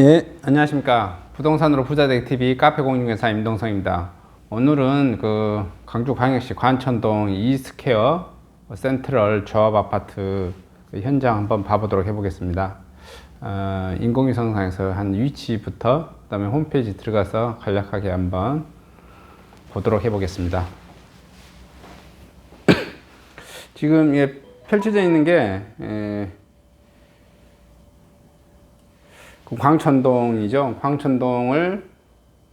예, 안녕하십니까. 부동산으로 부자되기 TV 카페 공유회사 임동성입니다. 오늘은 그 광주 광역시 관천동 이스퀘어 센트럴 조합 아파트 그 현장 한번 봐보도록 해보겠습니다. 어, 인공위성상에서 한 위치부터 그다음에 홈페이지 들어가서 간략하게 한번 보도록 해보겠습니다. 지금 예, 펼쳐져 있는 게 예, 그 광천동이죠. 광천동을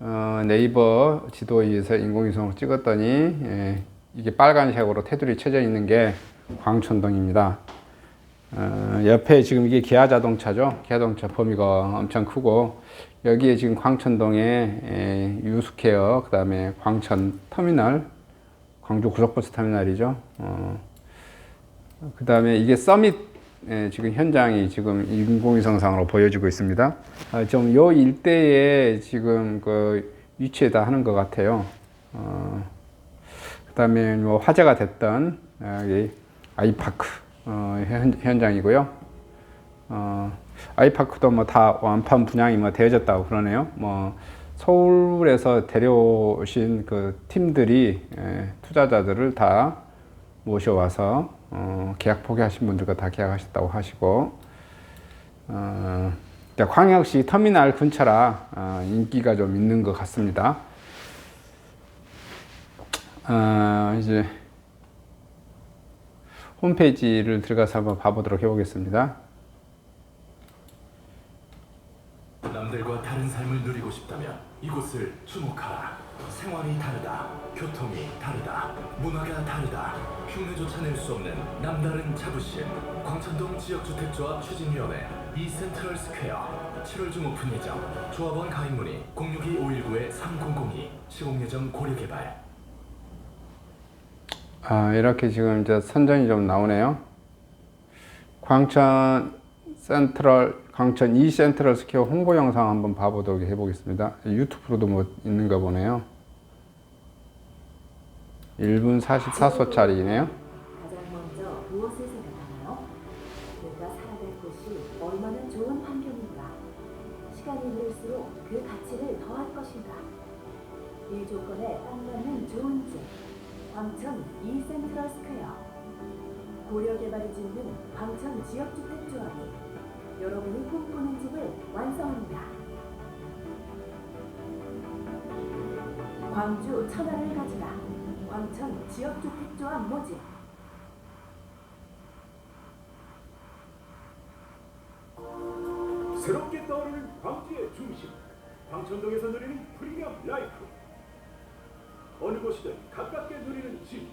어, 네이버 지도에서 인공위성으로 찍었더니 예, 이게 빨간색으로 테두리 쳐져 있는 게 광천동입니다. 어, 옆에 지금 이게 기아 자동차죠. 기아 자동차 범위가 엄청 크고 여기에 지금 광천동에 예, 유스케어 그 다음에 광천 터미널 광주 고속버스 터미널이죠. 어, 그 다음에 이게 서밋 예, 지금 현장이 지금 인공위성상으로 보여지고 있습니다. 아, 좀요 일대에 지금 그 위치에다 하는 것 같아요. 어, 그다음에 뭐 화제가 됐던 아, 이 아이파크 어, 현, 현장이고요. 어, 아이파크도 뭐 다 완판 분양이 뭐 되어졌다고 그러네요. 뭐 서울에서 데려오신 그 팀들이 예, 투자자들을 다 모셔와서 어, 계약 포기하신 분들과 다 계약하셨다고 하시고 어, 광역시 터미널 근처라 어, 인기가 좀 있는 것 같습니다. 어, 이제 홈페이지를 들어가서 한번 봐보도록 해보겠습니다. 남들과 다른 삶을 누리고 싶다면 이곳을 주목하라. 생활이 다르다. 교통이 다르다. 문화가 다르다. 흉내조차 낼 수 없는 남다른 자부심. 광천동 지역주택조합 추진위원회 이 센트럴 스퀘어 7월 중 오픈 예정. 조합원 가입 문의 062-519-3002 시공 예정 고려 개발. 아, 이렇게 지금 이제 선정이 좀 나오네요. 광천 센트럴, 광천 이 센트럴 스퀘어 홍보 영상 한번 봐보도록 해보겠습니다. 유튜브로도 뭐 있는가 보네요. 1분 44초짜리네요. 가장 먼저 무엇을 생각하나요? 내가 살아갈 곳이 얼마나 좋은 환경인가? 시간이 흐를수록 그 가치를 더할 것인가? 이 조건에 딱 맞는 좋은 집, 광천 이 센트럴 스퀘어. 고려 개발이 짓는 광천 지역주택조합이 여러분이 꿈꾸는 집을 완성합니다. 광주 천안을 가지라. 광천 지역주택조합 모집. 새롭게 떠오르는 광주의 중심 광천동에서 누리는 프리미엄 라이프. 어느 곳이든 가깝게 누리는 집.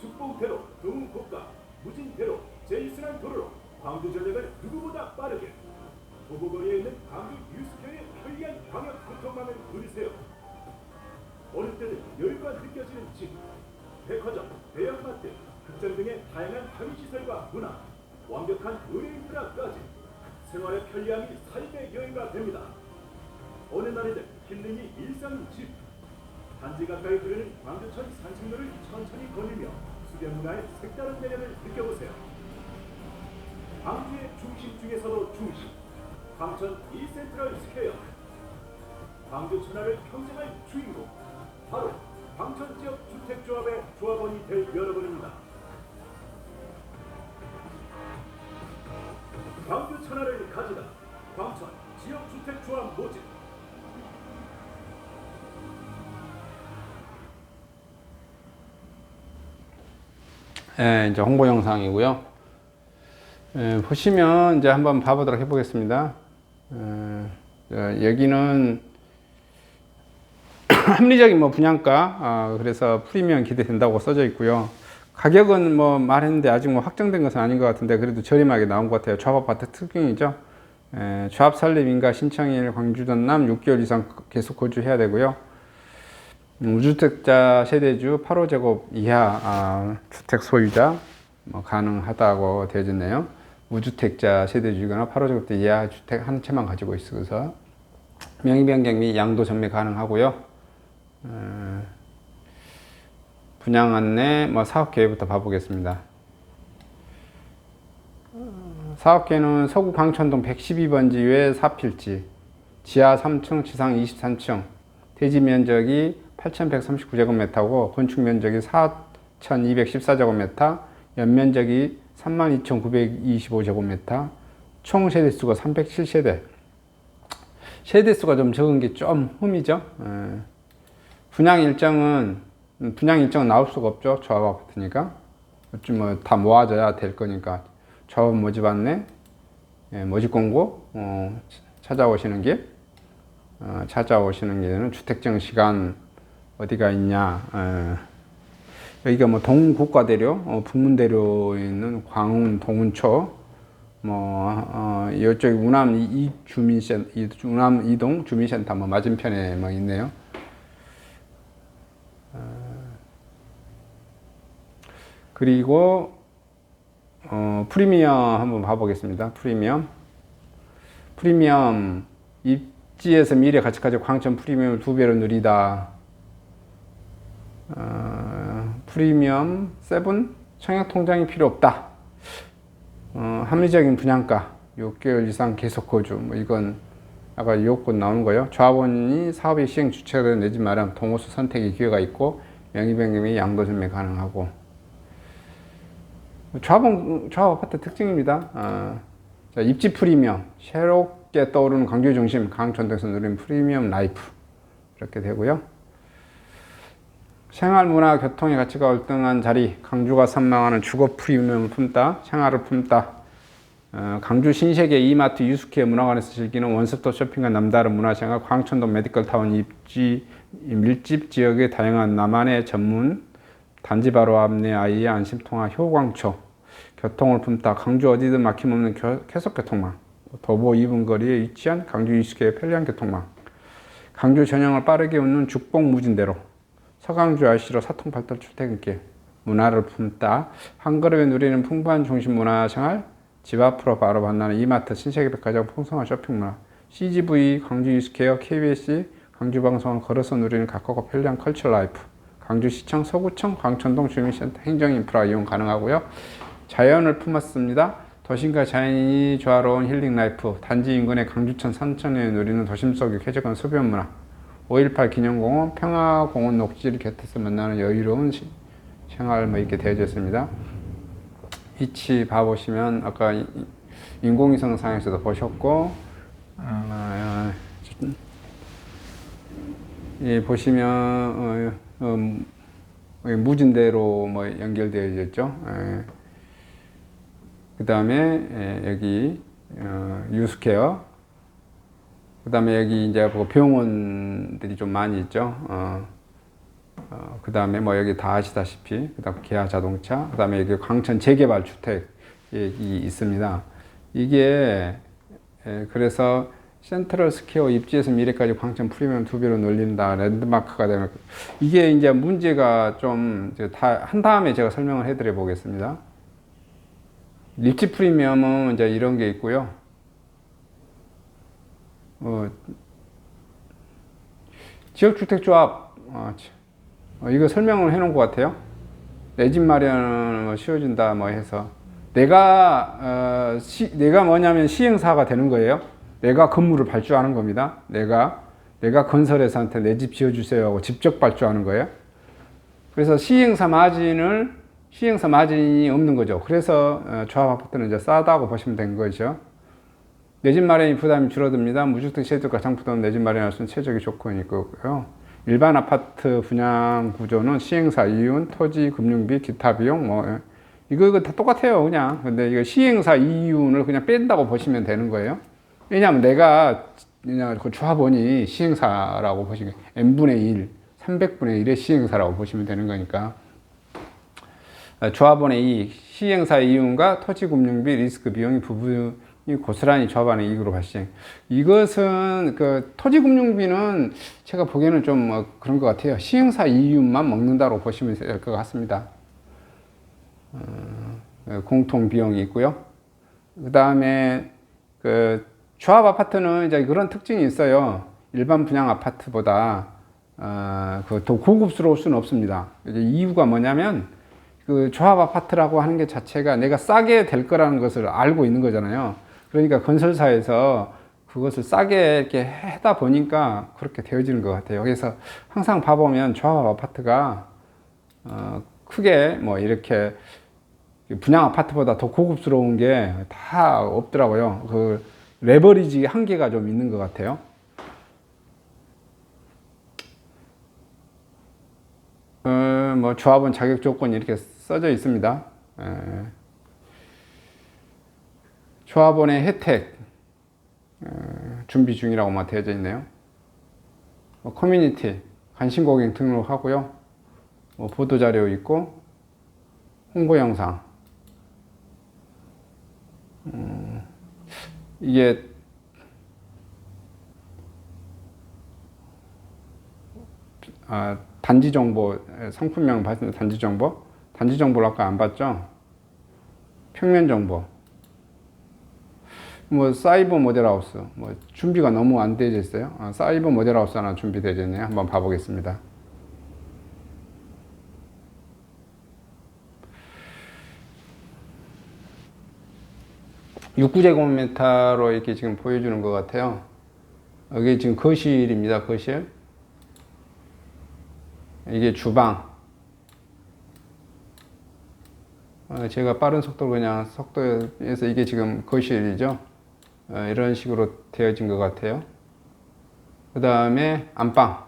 축봉대로 동고가 무진대로 제이슨한 도로로 광주 전역을 누구보다 빠르게 도보거리에 있는 광주 유스케의 편리한 광역 교통망을 누리세요 어느 때든 여유가 느껴지는 집 백화점, 대형마트, 극장 등의 다양한 편의시설과 문화 완벽한 의료 인프라까지 생활의 편리함이 삶의 여유가 됩니다. 어느 날이든 힐링이 일상인 집. 단지 가까이 흐르는 광주천 산책로를 천천히 걸으며 수변 문화의 색다른 매력을 느껴보세요. 광주의 중심 중에서도 중심. 광천 이센트럴 스퀘어. 광주 천하를 평생할 주인공. 바로 광천 지역 주택조합의 조합원이 될 여러분입니다. 광주 천하를 가지다 광천 지역주택조합 모집 예, 이제 홍보 영상이고요. 예, 보시면 이제 한번 봐보도록 해보겠습니다. 어, 어, 여기는 합리적인 뭐 분양가, 아, 그래서 프리미엄 기대된다고 써져 있고요. 가격은 뭐 말했는데 아직 뭐 확정된 것은 아닌 것 같은데 그래도 저렴하게 나온 것 같아요. 조합 아파트 특징이죠. 에, 조합 설립 인가 신청일 광주 전남 6개월 이상 계속 거주해야 되고요. 음, 무주택자 세대주 8호 제곱 이하 아, 주택 소유자 뭐 가능하다고 되어 있네요. 무주택자 세대주거나 8호 제곱 이하 주택 한 채만 가지고 있어서 명의 변경 및 양도 전매 가능하고요. 어, 분양 안내, 뭐 사업 계획부터 봐보겠습니다. 어, 사업계는 서구 광천동 112번지 외 4필지, 지하 3층, 지상 23층, 대지 면적이 8,139제곱미터고 건축 면적이 4,214제곱미터, 연면적이 32,925제곱미터, 총 세대 수가 307세대. 세대 수가 좀 적은 게 좀 흠이죠. 예. 분양 일정은 음, 분양 일정은 나올 수가 없죠. 조합 아파트니까. 어찌 뭐 다 모아져야 될 거니까 조합 모집 안내, 예, 모집 공고 어, 찾아오시는 길, 어, 찾아오시는 길에는 주택정 시간 어디가 있냐. 예. 여기가 뭐 동국가대로, 어, 북문대로에 있는 광운 동운초, 뭐 어, 이쪽 우남 이 주민센 이 우남 이동 주민센터 뭐 맞은편에 뭐 있네요. 그리고 어, 프리미엄 한번 봐보겠습니다. 프리미엄. 프리미엄 입지에서 미래 가치까지 광천 프리미엄을 두 배로 누리다. 어, 프리미엄 세븐 청약 통장이 필요 없다. 어, 합리적인 분양가 6개월 이상 계속 거주. 뭐 이건 아까 요건 나오는 거예요. 조합원이 사업의 시행 주체가 내지 마련 동호수 선택의 기회가 있고 명의 변경이 양도점에 가능하고 조합원 조합 아파트 특징입니다. 어, 자, 입지 프리미엄 새롭게 떠오르는 광주 중심 강촌동에서 누리는 프리미엄 라이프 이렇게 되고요. 생활 문화 교통의 가치가 월등한 자리 강주가 선망하는 주거 프리미엄을 품다 생활을 품다 어, 강주 신세계 이마트 유스케 문화관에서 즐기는 원스톱 쇼핑과 남다른 문화생활 광천동 메디컬타운 입지 밀집 지역의 다양한 나만의 전문 단지 바로 앞 내 아이의 안심통화 효광초 교통을 품다 강주 어디든 막힘없는 교- 쾌속교통망 도보 2분 거리에 위치한 강주 유스케의 편리한 교통망 강주 전형을 빠르게 웃는 죽봉 무진대로 서강주 IC로 사통팔달 출퇴근길 문화를 품다 한 걸음에 누리는 풍부한 중심 문화생활 집 앞으로 바로 만나는 이마트 신세계백화점 풍성한 쇼핑문화 CGV 광주 유스케어 KBS 광주방송을 걸어서 누리는 가깝고 편리한 컬처 라이프. 광주시청 서구청 광천동 주민센터 행정인프라 이용 가능하고요. 자연을 품었습니다. 도심과 자연이 조화로운 힐링 라이프. 단지 인근의 강주천 산천에 누리는 도심 속의 쾌적한 소변 문화. 5.18 기념공원, 평화공원 녹지를 곁에서 만나는 여유로운 시- 생활 뭐 이렇게 되어져 있습니다. 위치 봐보시면 아까 이- 이- 인공위성 상에서도 보셨고 아, 예, 보시면 어, 음, 여기 무진대로 뭐 연결되어 있죠. 그 다음에 여기 어, 유스케어 그 다음에 여기 이제 뭐 병원들이 좀 많이 있죠. 어, 어, 그 다음에 뭐 여기 다 아시다시피, 그 다음 기아 자동차, 그 다음에 여기 광천 재개발 주택이 있습니다. 이게, 에, 그래서 센트럴 스퀘어 입지에서 미래까지 광천 프리미엄 두 배로 늘린다. 랜드마크가 되면. 이게 이제 문제가 좀, 다, 한 다음에 제가 설명을 해드려 보겠습니다. 입지 프리미엄은 이제 이런 게 있고요. 어, 지역주택조합, 어, 치- 어, 이거 설명을 해놓은 것 같아요. 내 집 마련은 뭐 쉬워진다 뭐 해서 내가 어, 시, 내가 뭐냐면 시행사가 되는 거예요. 내가 건물을 발주하는 겁니다. 내가 내가 건설회사한테 내 집 지어주세요 하고 직접 발주하는 거예요. 그래서 시행사 마진을 시행사 마진이 없는 거죠. 그래서 어, 조합 아파트는 이제 싸다고 보시면 된 거죠. 내 집 마련이 부담이 줄어듭니다. 무주택 세대가 장부담 내 집 마련할 수 있는 최적의 조건이 있고요. 일반 아파트 분양 구조는 시행사 이윤, 토지, 금융비, 기타 비용 뭐 예. 이거 이거 다 똑같아요 그냥. 근데 이거 시행사 이윤을 그냥 뺀다고 보시면 되는 거예요. 왜냐하면 내가 그냥 그 조합원이 시행사라고 보시면 n 분의 1, 300분의 1의 시행사라고 보시면 되는 거니까. 어, 조합원의 이익, 시행사 이윤과 토지 금융비, 리스크 비용이 부분 이 고스란히 조합원의 이익으로 발생. 이것은 그 토지 금융비는 제가 보기에는 좀 뭐 그런 것 같아요. 시행사 이윤만 먹는다고 보시면 될 것 같습니다. 어, 공통 비용이 있고요. 그 다음에 그 조합 아파트는 이제 그런 특징이 있어요. 일반 분양 아파트보다 어, 그더 고급스러울 수는 없습니다. 이유가 뭐냐면 그 조합 아파트라고 하는 게 자체가 내가 싸게 될 거라는 것을 알고 있는 거잖아요. 그러니까 건설사에서 그것을 싸게 이렇게 해다 보니까 그렇게 되어지는 것 같아요. 그래서 항상 봐보면 조합 아파트가 어, 크게 뭐 이렇게 분양 아파트보다 더 고급스러운 게 다 없더라고요. 그 레버리지 한계가 좀 있는 것 같아요. 어, 뭐 조합원 자격 조건이 이렇게 써져 있습니다. 에. 조합원의 혜택 어, 준비 중이라고만 되어져 있네요. 뭐 커뮤니티 관심 고객 등록하고요. 뭐 보도 자료 있고 홍보 영상. 음, 이게 아, 단지 정보 상품명 봤는데 단지 정보 단지 정보를 아까 안 봤죠? 평면 정보 뭐 사이버 모델하우스 뭐 준비가 너무 안 되어 있어요. 아, 사이버 모델하우스 하나 준비되어 있네요. 한번 봐보겠습니다. 육구제곱미터로 이렇게 지금 보여주는 것 같아요. 여기 지금 거실입니다. 거실. 이게 주방. 어, 제가 빠른 속도로 그냥 속도에서 이게 지금 거실이죠. 어, 이런 식으로 되어진 것 같아요. 그 다음에 안방.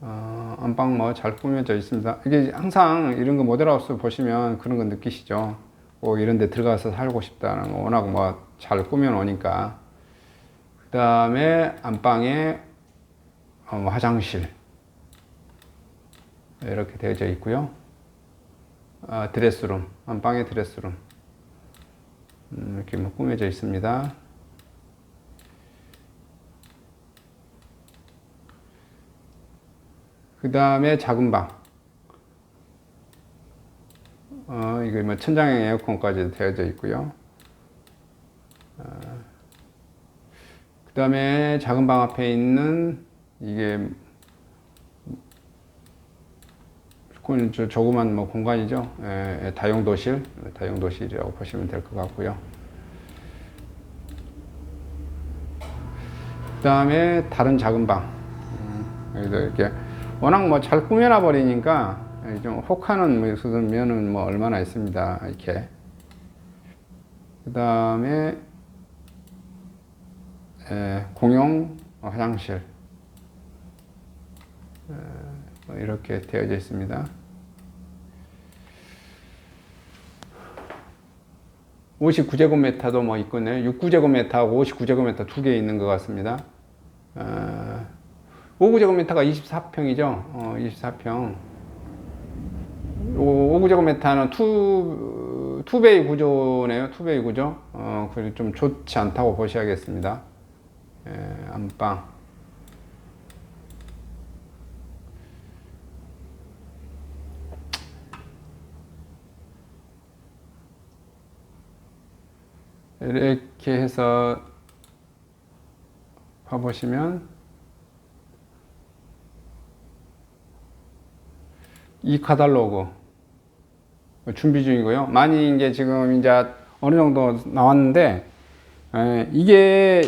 어, 안방 뭐 잘 꾸며져 있습니다. 이게 항상 이런 거 모델하우스 보시면 그런 거 느끼시죠. 꼭 이런 데 들어가서 살고 싶다는 거 워낙 뭐 잘 꾸며 놓으니까. 그 다음에 안방에 어, 뭐 화장실. 이렇게 되어져 있고요. 아, 드레스룸, 안방에 드레스룸. 음, 이렇게 뭐 꾸며져 있습니다. 그 다음에 작은 방. 어, 이거 뭐 천장형 에어컨까지 되어져 있고요. 그 다음에 작은 방 앞에 있는 이게 그건 저 조그만 뭐 공간이죠. 예, 예, 다용도실, 다용도실이라고 보시면 될 것 같고요. 그 다음에 다른 작은 방. 음, 이렇게 워낙 뭐 잘 꾸며놔 버리니까 좀 혹하는 뭐 있으면은 뭐 얼마나 있습니다. 이렇게. 그 다음에 예, 공용 화장실. 예, 뭐 이렇게 되어져 있습니다. 59제곱미터도 뭐 있거든요. 69제곱미터하고 59제곱미터 두 개 있는 것 같습니다. 어, 59제곱미터가 24평이죠. 어, 24평. 59제곱미터는 투, 투베이 구조네요. 투베이 구조. 어, 그리고 좀 좋지 않다고 보셔야겠습니다. 예, 안방. 이렇게 해서 봐보시면 이 카탈로그 준비 중이고요. 많이 이제 지금 이제 어느 정도 나왔는데 에, 이게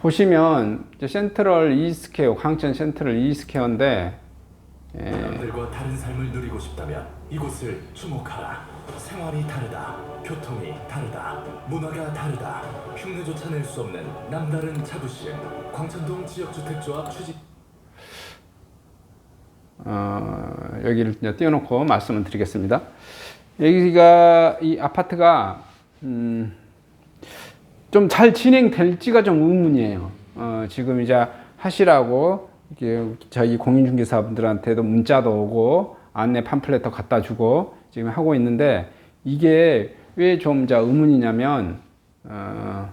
보시면 센트럴 이스케어 광천 센트럴 이스케어인데 예. 남들과 다른 삶을 누리고 싶다면 이곳을 주목하라. 생활이 다르다. 교통이 다르다. 문화가 다르다. 흉내조차 낼 수 없는 남다른 자부심. 광천동 지역주택조합 취직 어, 여기를 이제 띄워놓고 말씀을 드리겠습니다. 여기가 이 아파트가 음, 좀 잘 진행될지가 좀 의문이에요. 어, 지금 이제 하시라고 저희 공인중개사분들한테도 문자도 오고 안내 팜플렛도 갖다 주고 지금 하고 있는데 이게 왜 좀 의문이냐면 어,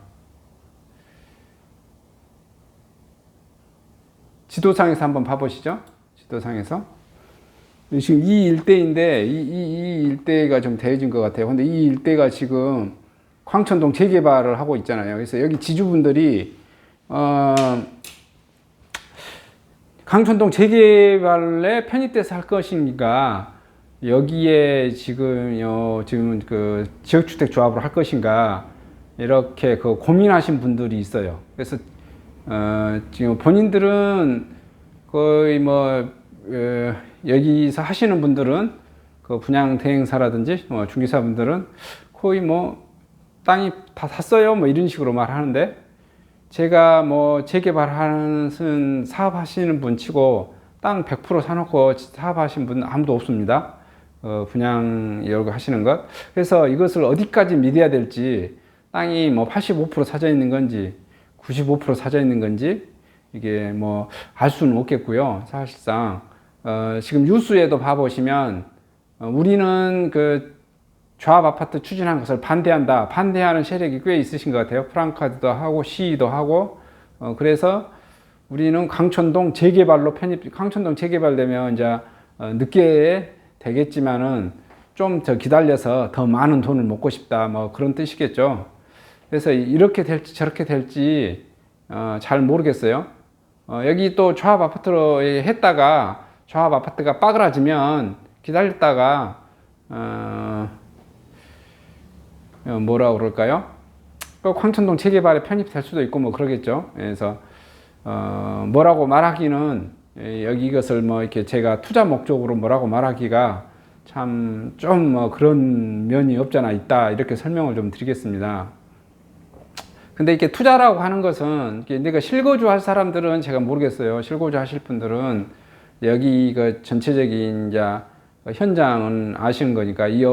지도상에서 한번 봐보시죠. 지도상에서 지금 이 일대인데 이, 이, 이 일대가 좀 대해진 것 같아요. 근데 이 일대가 지금 광천동 재개발을 하고 있잖아요. 그래서 여기 지주분들이 어, 강촌동 재개발에 편입돼서 할 것인가 여기에 지금 요 지금 그 지역주택 조합으로 할 것인가 이렇게 그 고민하신 분들이 있어요. 그래서 어, 지금 본인들은 거의 뭐 어, 여기서 하시는 분들은 그 분양 대행사라든지 뭐 중개사 분들은 거의 뭐 땅이 다 샀어요 뭐 이런 식으로 말하는데 제가 뭐 재개발하는 사업하시는 분 치고 땅 100% 사놓고 사업하신 분 아무도 없습니다. 어, 분양 거 하시는 것. 그래서 이것을 어디까지 믿어야 될지 땅이 뭐 85% 사져 있는 건지 95% 사져 있는 건지 이게 뭐 알 수는 없겠고요. 사실상 어, 지금 뉴스에도 봐보시면 어, 우리는 그 조합 아파트 추진한 것을 반대한다. 반대하는 세력이 꽤 있으신 것 같아요. 프랑카드도 하고 시위도 하고 어, 그래서 우리는 강촌동 재개발로 편입. 강촌동 재개발되면 이제 어, 늦게 되겠지만은 좀 더 기다려서 더 많은 돈을 먹고 싶다. 뭐 그런 뜻이겠죠. 그래서 이렇게 될지 저렇게 될지 어, 잘 모르겠어요. 어, 여기 또 조합 아파트로 했다가 조합 아파트가 빠그라지면 기다렸다가 어, 어, 뭐라 그럴까요? 그 광천동 재개발에 편입될 수도 있고 뭐 그러겠죠. 그래서 어, 뭐라고 말하기는 예, 여기 이것을 뭐 이렇게 제가 투자 목적으로 뭐라고 말하기가 참 좀 뭐 그런 면이 없잖아 있다 이렇게 설명을 좀 드리겠습니다. 근데 이렇게 투자라고 하는 것은 내가 실거주 할 사람들은 제가 모르겠어요. 실거주 하실 분들은 여기 그 전체적인 이제 현장은 아시는 거니까 이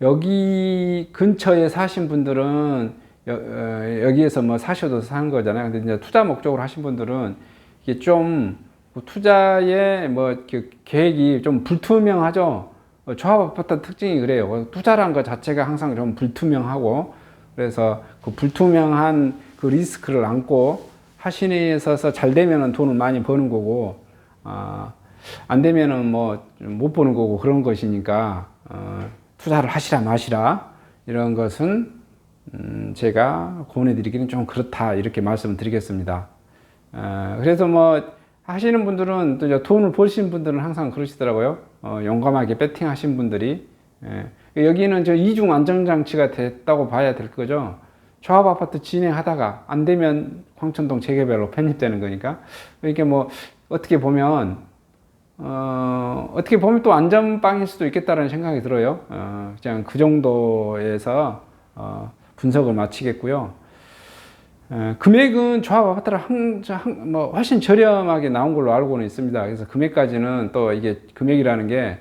여기 근처에 사신 분들은 여, 어, 여기에서 뭐 사셔도 사는 거잖아요. 근데 이제 투자 목적으로 하신 분들은 이게 좀그 투자의 뭐그 계획이 좀 불투명하죠. 어, 조합 아파트 특징이 그래요. 투자라는 것 자체가 항상 좀 불투명하고 그래서 그 불투명한 그 리스크를 안고 하신에 있어서 잘 되면은 돈을 많이 버는 거고 아, 안 되면은 뭐 못 버는 거고 그런 것이니까 어, 투자를 하시라 마시라 이런 것은 음, 제가 권해드리기는 좀 그렇다 이렇게 말씀을 드리겠습니다. 어, 그래서 뭐 하시는 분들은 또 돈을 버시는 분들은 항상 그러시더라고요. 어, 용감하게 배팅 하신 분들이. 예. 여기는 저 이중 안정장치가 됐다고 봐야 될 거죠. 조합 아파트 진행하다가 안 되면 광천동 재개발로 편입되는 거니까. 이게 뭐 어떻게 보면 어, 어떻게 보면 또 안전빵일 수도 있겠다는 생각이 들어요. 어, 그냥 그 정도에서 어, 분석을 마치겠고요. 에, 금액은 조합 아파트를 한, 한, 뭐 훨씬 저렴하게 나온 걸로 알고는 있습니다. 그래서 금액까지는 또 이게 금액이라는 게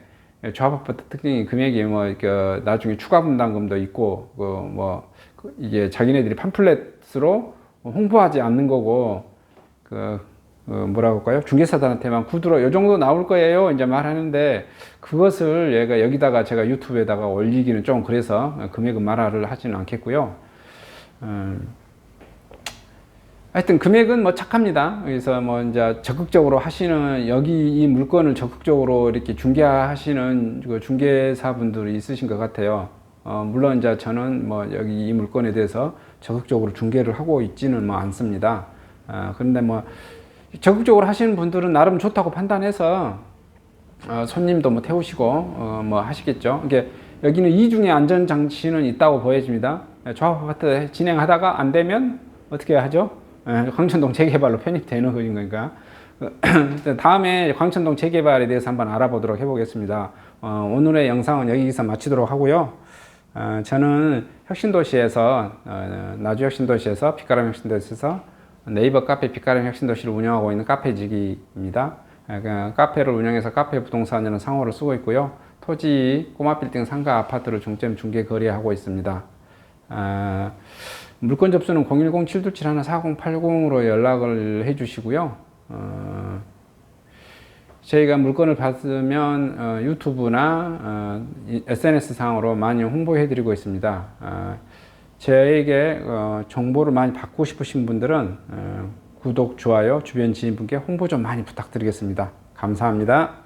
조합 아파트 특징이 금액이 뭐 이렇게 나중에 추가 분담금도 있고 그뭐 그 이게 자기네들이 팜플렛으로 홍보하지 않는 거고 그, 그 뭐라고 할까요? 중개사들한테만 구두로 요 정도 나올 거예요. 이제 말하는데 그것을 얘가 여기다가 제가 유튜브에다가 올리기는 좀 그래서 금액은 말을 하지는 않겠고요. 음, 하여튼 금액은 뭐 착합니다. 그래서 뭐 이제 적극적으로 하시는 여기 이 물건을 적극적으로 이렇게 중개하시는 그 중개사분들이 있으신 것 같아요. 어, 물론 이제 저는 뭐 여기 이 물건에 대해서 적극적으로 중개를 하고 있지는 뭐 않습니다. 어, 그런데 뭐 적극적으로 하시는 분들은 나름 좋다고 판단해서 어, 손님도 뭐 태우시고 어, 뭐 하시겠죠. 이게 여기는 이중의 안전 장치는 있다고 보여집니다. 조합 아파트 진행하다가 안 되면 어떻게 하죠? 예, 광천동 재개발로 편입되는 거인 거니까. 다음에 광천동 재개발에 대해서 한번 알아보도록 해보겠습니다. 어, 오늘의 영상은 여기서 마치도록 하고요. 어, 저는 혁신도시에서 어, 나주 혁신도시에서 빛가람 혁신도시에서 네이버 카페 빛가람 혁신도시를 운영하고 있는 카페지기입니다. 그 카페를 운영해서 카페 부동산이라는 상호를 쓰고 있고요. 토지 꼬마 빌딩 상가 아파트를 중점 중개 거래하고 있습니다. 아, 물건 접수는 010-727-4080으로 연락을 해 주시고요. 어, 저희가 물건을 받으면 어, 유튜브나 어, SNS 상으로 많이 홍보해 드리고 있습니다. 어, 저에게 어, 정보를 많이 받고 싶으신 분들은 어, 구독, 좋아요, 주변 지인분께 홍보 좀 많이 부탁드리겠습니다. 감사합니다.